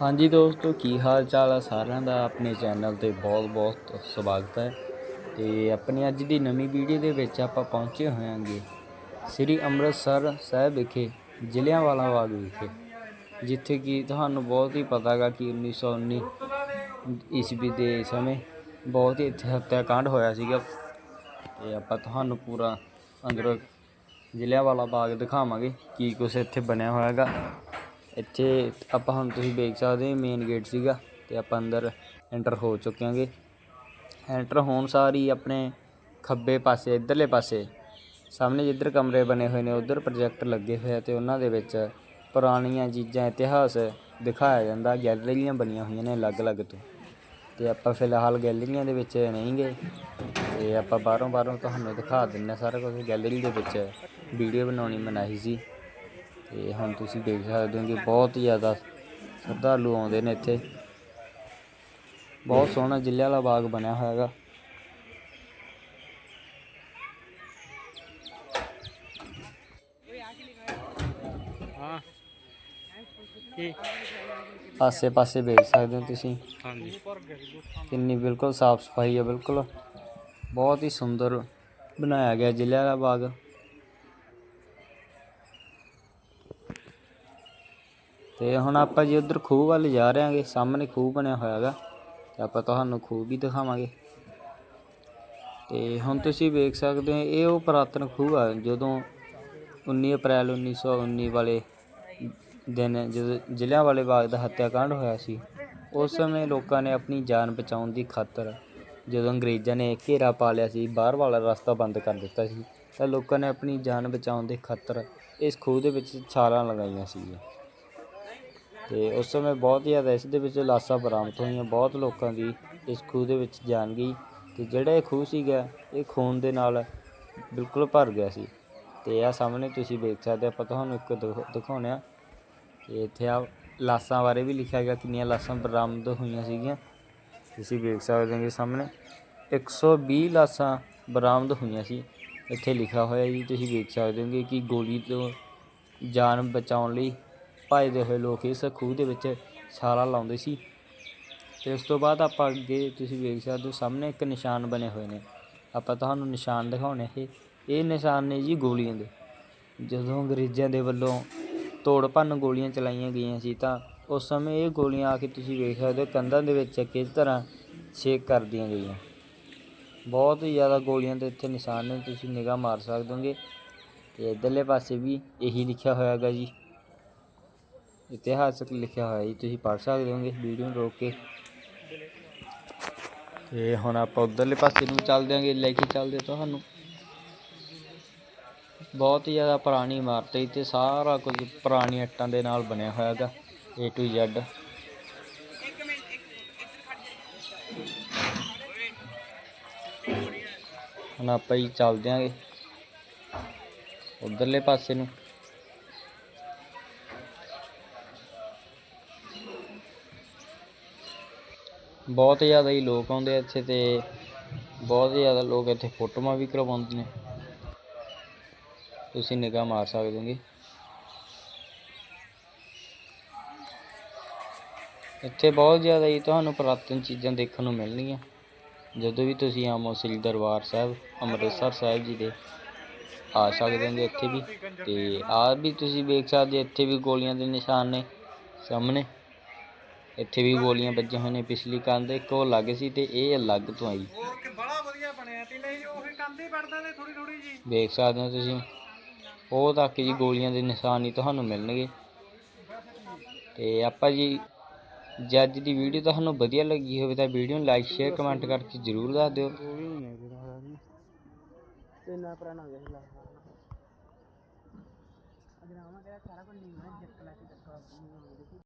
ਹਾਂਜੀ ਦੋਸਤੋ, ਕੀ ਹਾਲ ਚਾਲ ਆ ਸਾਰਿਆਂ ਦਾ? ਆਪਣੇ ਚੈਨਲ ਤੇ ਬਹੁਤ-ਬਹੁਤ ਸਵਾਗਤ ਹੈ। ਤੇ ਆਪਣੀ ਅੱਜ ਦੀ ਨਵੀਂ ਵੀਡੀਓ ਦੇ ਵਿੱਚ ਆਪਾਂ ਪਹੁੰਚੇ ਹੋਇਆਂਗੇ ਸ੍ਰੀ ਅੰਮ੍ਰਿਤਸਰ ਸਾਹਿਬ ਵਿਖੇ ਜ਼ਿਲ੍ਹਿਆਂਵਾਲਾ ਬਾਗ ਵਿਖੇ, ਜਿੱਥੇ ਕਿ ਤੁਹਾਨੂੰ ਬਹੁਤ ਹੀ ਪਤਾ ਗਾ ਕਿ 1919 ਈਸਵੀ ਦੇ ਸਮੇਂ ਬਹੁਤ ਹੀ ਇੱਥੇ ਹੱਤਿਆਕਾਂਡ ਹੋਇਆ ਸੀਗਾ। ਤੇ ਆਪਾਂ ਤੁਹਾਨੂੰ ਪੂਰਾ ਅੰਦਰੋਂ ਜ਼ਿਲ੍ਹਿਆਂਵਾਲਾ ਬਾਗ ਦਿਖਾਵਾਂਗੇ ਕੀ ਕੁਛ ਇੱਥੇ ਬਣਿਆ ਹੋਇਆ ਹੈਗਾ ਇੱਥੇ ਆਪਾਂ ਹੁਣ ਤੁਸੀਂ ਵੇਖ ਸਕਦੇ ਹੋ ਮੇਨ ਗੇਟ ਸੀਗਾ ਤੇ ਆਪਾਂ ਅੰਦਰ ਐਂਟਰ ਹੋ ਚੁੱਕੇ ਹਾਂਗੇ। ਐਂਟਰ ਹੋਣ ਸਾਰ ਹੀ ਆਪਣੇ ਖੱਬੇ ਪਾਸੇ, ਇਧਰਲੇ ਪਾਸੇ, ਸਾਹਮਣੇ ਜਿੱਧਰ ਕਮਰੇ ਬਣੇ ਹੋਏ ਨੇ, ਉਧਰ ਪ੍ਰੋਜੈਕਟ ਲੱਗੇ ਹੋਏ ਆ ਤੇ ਉਹਨਾਂ ਦੇ ਵਿੱਚ ਪੁਰਾਣੀਆਂ ਚੀਜ਼ਾਂ, ਇਤਿਹਾਸ ਦਿਖਾਇਆ ਜਾਂਦਾ। ਗੈਲਰੀਆਂ ਬਣੀਆਂ ਹੋਈਆਂ ਨੇ ਅਲੱਗ-ਅਲੱਗ ਤੋਂ। ਤੇ ਆਪਾਂ ਫਿਲਹਾਲ ਗੈਲਰੀਆਂ ਦੇ ਵਿੱਚ ਨਹੀਂ ਗਏ। ਤੇ ਆਪਾਂ ਬਾਹਰੋਂ ਬਾਹਰੋਂ ਤੁਹਾਨੂੰ ਦਿਖਾ ਦਿੰਨੇ ਸਾਰਾ ਕੁਝ। ਗੈਲਰੀ ਦੇ ਵਿੱਚ ਵੀਡੀਓ ਬਣਾਉਣੀ ਮਨਾਹੀ ਸੀ। ਤੇ ਹੁਣ ਤੁਸੀਂ ਦੇਖ ਸਕਦੇ ਹੋ ਕਿ ਬਹੁਤ ਹੀ ਜ਼ਿਆਦਾ ਸ਼ਰਧਾਲੂ ਆਉਂਦੇ ਨੇ ਇੱਥੇ। ਬਹੁਤ ਸੋਹਣਾ ਜ਼ਿਲ੍ਹੇ ਵਾਲਾ ਬਾਗ ਬਣਿਆ ਹੋਇਆ ਹੈਗਾ। ਹਾਂ। ਕੀ? ਆਸੇ ਪਾਸੇ ਵੇਖ ਸਕਦੇ ਹੋ ਤੁਸੀਂ। ਹਾਂਜੀ। ਕਿੰਨੀ ਬਿਲਕੁਲ ਸਾਫ਼ ਸਫ਼ਾਈ ਹੈ ਬਿਲਕੁਲ। ਬਹੁਤ ਹੀ ਸੁੰਦਰ ਬਣਾਇਆ ਗਿਆ ਜ਼ਿਲ੍ਹੇ ਵਾਲਾ ਬਾਗ। ਤੇ ਹੁਣ ਆਪਾਂ ਜੀ ਉਧਰ ਖੂਹ ਵੱਲ ਜਾ ਰਹੇ ਹਾਂਗੇ ਸਾਹਮਣੇ ਖੂਹ ਬਣਿਆ ਹੋਇਆ ਹੈਗਾ ਤੇ ਆਪਾਂ ਤੁਹਾਨੂੰ ਖੂਹ ਵੀ ਦਿਖਾਵਾਂਗੇ। ਤੇ ਹੁਣ ਤੁਸੀਂ ਵੇਖ ਸਕਦੇ ਹੋ, ਇਹ ਉਹ ਪੁਰਾਤਨ ਖੂਹ ਆ, ਜਦੋਂ 19 ਅਪ੍ਰੈਲ 1919 ਵਾਲੇ ਦਿਨ ਜਦੋਂ ਜ਼ਿਲ੍ਹਿਆਂ ਵਾਲੇ ਬਾਗ ਦਾ ਹੱਤਿਆਕਾਂਡ ਹੋਇਆ ਸੀ, ਉਸ ਸਮੇਂ ਲੋਕਾਂ ਨੇ ਆਪਣੀ ਜਾਨ ਬਚਾਉਣ ਦੀ ਖਾਤਰ ਜਦੋਂ ਅੰਗਰੇਜ਼ਾਂ ਨੇ ਘੇਰਾ ਪਾ ਲਿਆ ਸੀ, ਬਾਹਰ ਵਾਲਾ ਰਸਤਾ ਬੰਦ ਕਰ ਦਿੱਤਾ ਸੀ, ਤਾਂ ਲੋਕਾਂ ਨੇ ਆਪਣੀ ਜਾਨ ਬਚਾਉਣ ਦੇ ਖਾਤਰ ਇਸ ਖੂਹ ਦੇ ਵਿੱਚ ਛਾਲਾਂ ਲਗਾਈਆਂ ਸੀ ਤੇ ਉਸ ਸਮੇਂ ਬਹੁਤ ਜ਼ਿਆਦਾ ਇਸ ਦੇ ਵਿੱਚ ਲਾਸ਼ਾਂ ਬਰਾਮਦ ਹੋਈਆਂ, ਬਹੁਤ ਲੋਕਾਂ ਦੀ ਇਸ ਖੂਹ ਦੇ ਵਿੱਚ ਜਾਣ ਗਈ ਤੇ ਜਿਹੜਾ ਇਹ ਖੂਹ ਸੀਗਾ, ਇਹ ਖੂਨ ਦੇ ਨਾਲ ਬਿਲਕੁਲ ਭਰ ਗਿਆ ਸੀ। ਤੇ ਆ ਸਾਹਮਣੇ ਤੁਸੀਂ ਵੇਖ ਸਕਦੇ ਆਪਾਂ ਤੁਹਾਨੂੰ ਇੱਕ ਦਿਖ- ਦਿਖਾਉਂਦੇ ਆ ਤੇ ਇੱਥੇ ਆ ਲਾਸ਼ਾਂ ਬਾਰੇ ਵੀ ਲਿਖਿਆ ਗਿਆ, ਕਿੰਨੀਆਂ ਲਾਸ਼ਾਂ ਬਰਾਮਦ ਹੋਈਆਂ ਸੀਗੀਆਂ। ਤੁਸੀਂ ਵੇਖ ਸਕਦੇ ਹੋ ਕਿ ਸਾਹਮਣੇ 120 ਲਾਸ਼ਾਂ ਬਰਾਮਦ ਹੋਈਆਂ ਸੀ। ਇੱਥੇ ਲਿਖਿਆ ਹੋਇਆ ਜੀ, ਤੁਸੀਂ ਵੇਖ ਸਕਦੇ ਹੋ ਕਿ ਗੋਲੀ ਤੋਂ ਜਾਨ ਬਚਾਉਣ ਲਈ ਭੱਜਦੇ ਹੋਏ ਲੋਕ ਇਸ ਖੂਹ ਦੇ ਵਿੱਚ ਛਾਲਾ ਲਾਉਂਦੇ ਸੀ। ਤੇ ਉਸ ਤੋਂ ਬਾਅਦ ਆਪਾਂ ਅੱਗੇ ਤੁਸੀਂ ਵੇਖ ਸਕਦੇ ਹੋ, ਸਾਹਮਣੇ ਇੱਕ ਨਿਸ਼ਾਨ ਬਣੇ ਹੋਏ ਨੇ। ਆਪਾਂ ਤੁਹਾਨੂੰ ਨਿਸ਼ਾਨ ਦਿਖਾਉਣੇ ਇਹ। ਇਹ ਨਿਸ਼ਾਨ ਨੇ ਜੀ ਗੋਲੀਆਂ ਦੇ। ਜਦੋਂ ਅੰਗਰੇਜ਼ਾਂ ਦੇ ਵੱਲੋਂ ਤੋੜ ਭੰਨ ਗੋਲੀਆਂ ਚਲਾਈਆਂ ਗਈਆਂ ਸੀ ਤਾਂ ਉਸ ਸਮੇਂ ਇਹ ਗੋਲੀਆਂ ਆ ਕੇ ਤੁਸੀਂ ਵੇਖ ਸਕਦੇ ਹੋ, ਕੰਧਾਂ ਦੇ ਵਿੱਚ ਕਿਸ ਤਰ੍ਹਾਂ ਛੇਕ ਕਰਦੀਆਂ ਗਈਆਂ। ਬਹੁਤ ਹੀ ਜ਼ਿਆਦਾ ਗੋਲੀਆਂ ਦੇ ਇੱਥੇ ਨਿਸ਼ਾਨ ਨੇ, ਤੁਸੀਂ ਨਿਗਾਹ ਮਾਰ ਸਕਦੇ ਹੋਗੇ। ਤੇ ਇਧਰਲੇ ਪਾਸੇ ਵੀ ਇਹੀ ਲਿਖਿਆ ਹੋਇਆ ਹੈਗਾ ਜੀ। ਇਤਿਹਾਸਕ ਲਿਖਿਆ ਹੋਇਆ ਜੀ, ਤੁਸੀਂ ਪੜ੍ਹ ਸਕਦੇ ਹੋਗੇ ਵੀਡੀਓ ਨੂੰ ਰੋਕ ਕੇ। ਤੇ ਹੁਣ ਆਪਾਂ ਉਧਰਲੇ ਪਾਸੇ ਨੂੰ ਚੱਲਦੇ ਆਂਗੇ, ਲੈ ਕੇ ਚੱਲਦੇ ਤੁਹਾਨੂੰ। ਬਹੁਤ ਹੀ ਜ਼ਿਆਦਾ ਪੁਰਾਣੀ ਇਮਾਰਤ ਹੈ ਤੇ ਸਾਰਾ ਕੁਝ ਪੁਰਾਣੀ ਇੱਟਾਂ ਦੇ ਨਾਲ ਬਣਿਆ ਹੋਇਆ ਹੈਗਾ, A to Z ਹੁਣ ਆਪਾਂ ਹੀ ਚੱਲਦੇ ਆਂਗੇ। ਉਧਰਲੇ ਪਾਸੇ ਨੂੰ। ਬਹੁਤ ਜ਼ਿਆਦਾ ਹੀ ਲੋਕ ਆਉਂਦੇ ਆ ਇੱਥੇ ਤੇ ਬਹੁਤ ਜ਼ਿਆਦਾ ਲੋਕ ਇੱਥੇ ਫੋਟੋਆਂ ਵੀ ਕਰਵਾਉਂਦੇ ਨੇ। ਤੁਸੀਂ ਨਿਗਾਹ ਮਾਰ ਸਕਦੇ ਹੋਗੇ। ਇੱਥੇ ਬਹੁਤ ਜ਼ਿਆਦਾ ਹੀ ਤੁਹਾਨੂੰ ਪੁਰਾਤਨ ਚੀਜ਼ਾਂ ਦੇਖਣ ਨੂੰ ਮਿਲਣਗੀਆਂ। ਜਦੋਂ ਵੀ ਤੁਸੀਂ ਆਮੋ ਸ੍ਰੀ ਦਰਬਾਰ ਸਾਹਿਬ, ਅੰਮ੍ਰਿਤਸਰ ਸਾਹਿਬ ਜੀ ਦੇ ਆ ਸਕਦੇ ਹੋਗੇ ਇੱਥੇ ਵੀ। ਤੇ ਆ ਵੀ ਤੁਸੀਂ ਵੇਖ ਸਕਦੇ ਇੱਥੇ ਵੀ ਗੋਲੀਆਂ ਦੇ ਨਿਸ਼ਾਨ ਨੇ ਸਾਹਮਣੇ। ਇੱਥੇ ਵੀ ਗੋਲੀਆਂ ਵੱਜੀਆਂ ਹੋਈਆਂ ਨੇ ਪਿਛਲੀ ਕੰਧ ਇੱਕ ਉਹ ਅਲੱਗ ਸੀ ਤੇ ਇਹ ਅਲੱਗ ਤੋਂ ਆਈ। ਉਹ ਕਿ ਬੜਾ ਵਧੀਆ ਬਣਿਆ ਤੇ ਨਹੀਂ ਉਹ ਕੰਦੇ ਪੜਦਾ ਨੇ ਥੋੜੀ ਥੋੜੀ ਜੀ ਵੇਖ ਸਕਦੇ ਹੋ ਤੁਸੀਂ ਉਹ ਤੱਕ ਜੀ ਗੋਲੀਆਂ ਦੇ ਨਿਸ਼ਾਨ ਹੀ ਤੁਹਾਨੂੰ ਮਿਲਣਗੇ। ਤੇ ਆਪਾਂ ਜੀ ਜੇ ਅੱਜ ਦੀ ਵੀਡੀਓ ਤੁਹਾਨੂੰ ਵਧੀਆ ਲੱਗੀ ਹੋਵੇ ਤਾਂ ਵੀਡੀਓ ਨੂੰ ਲਾਈਕ ਸ਼ੇਅਰ ਕਮੈਂਟ ਕਰਕੇ ਜ਼ਰੂਰ ਦੱਸ ਦਿਓ। ਤੇ ਨਾ ਪੁਰਾਣਾ ਹੋ ਗਿਆ ਸੀ ਅਜਨਾਵਾ ਕਿਹੜਾ ਸਾਰਾ ਕੁਝ ਨਹੀਂ ਹੋਣਾ ਜੱਟ ਲਾ ਕੇ